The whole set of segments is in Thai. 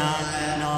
Amen.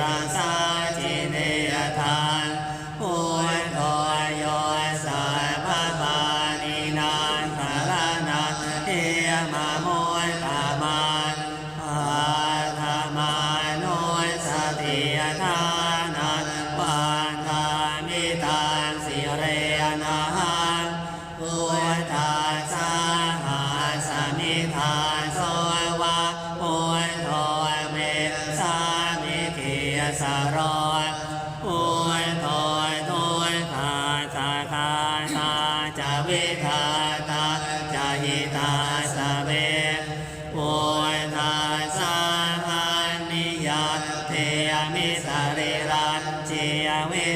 啊。诶呀喂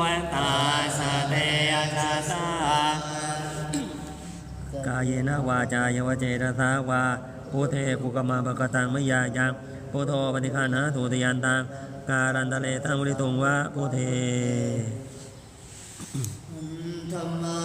วันตาสเตยชาตากายนาวาจายวเจตสาวาโพเทภูกมาปกตังมยายังพุโทปฏิฆานะทุติยันตังการันตะเลตังวุริตุงวะโพเทธรรมา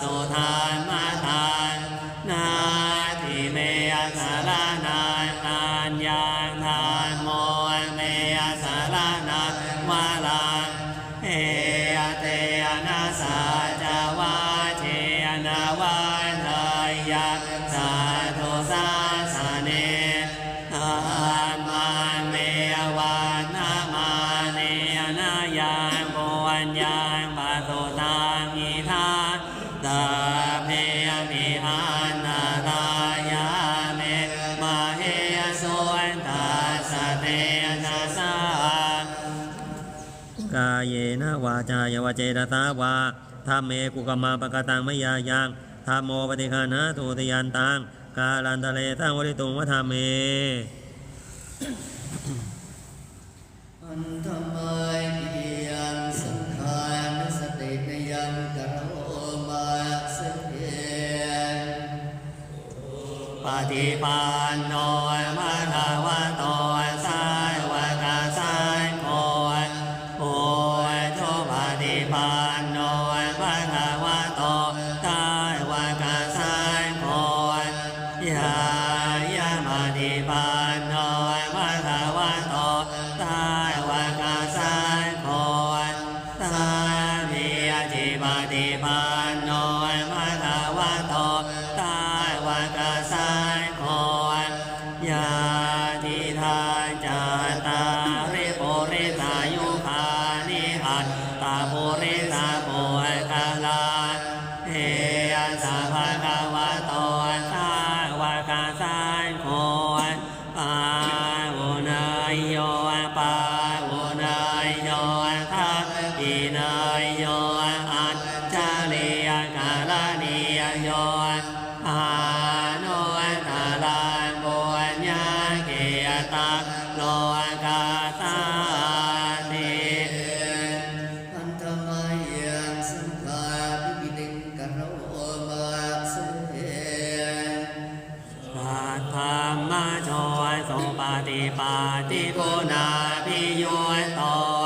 然后他 จายวเจตตาวาธรรมเอกุกมาปกตังไมยายังธรรมโมปฏิคานะทูติยานตังกาลันตะเลตังวริตุงวธรรมเมอันธรรมยปิยังสังขารสตินยังกรโอมาสเกปฏิปานโนมะนาวะโต โยอัจลียกาลเนียโยอาโนตาลาบุญญาเกีตโลกาสานิอันตมยยัสังฆปิปิติกันโอมาสเอปัตถามะโยสุปฏิปาติโกนาภิโยตอ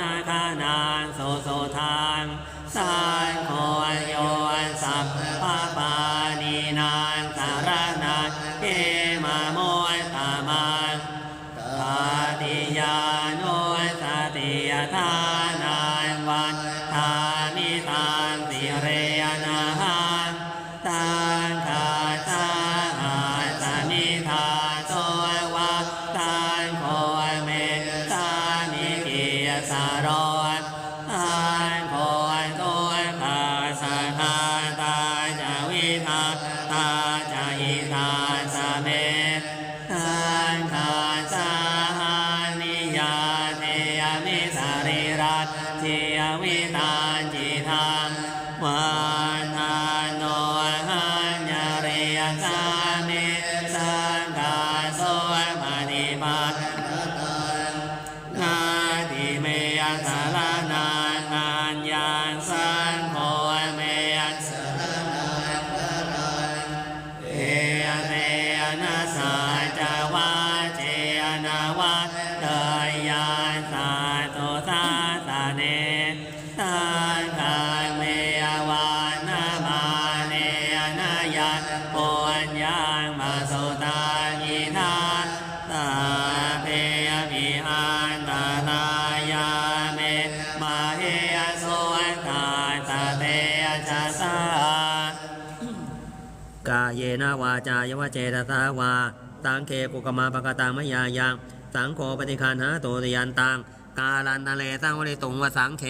นาคานาโสโสทา นั้น ชาสากาเยนาวาจายวเจตสาวาสังเคปุกมาปะกตังมยายังสังโฆปฏิคันหาโตติยันตังกาลันทะเลสังวริตุงวสังเค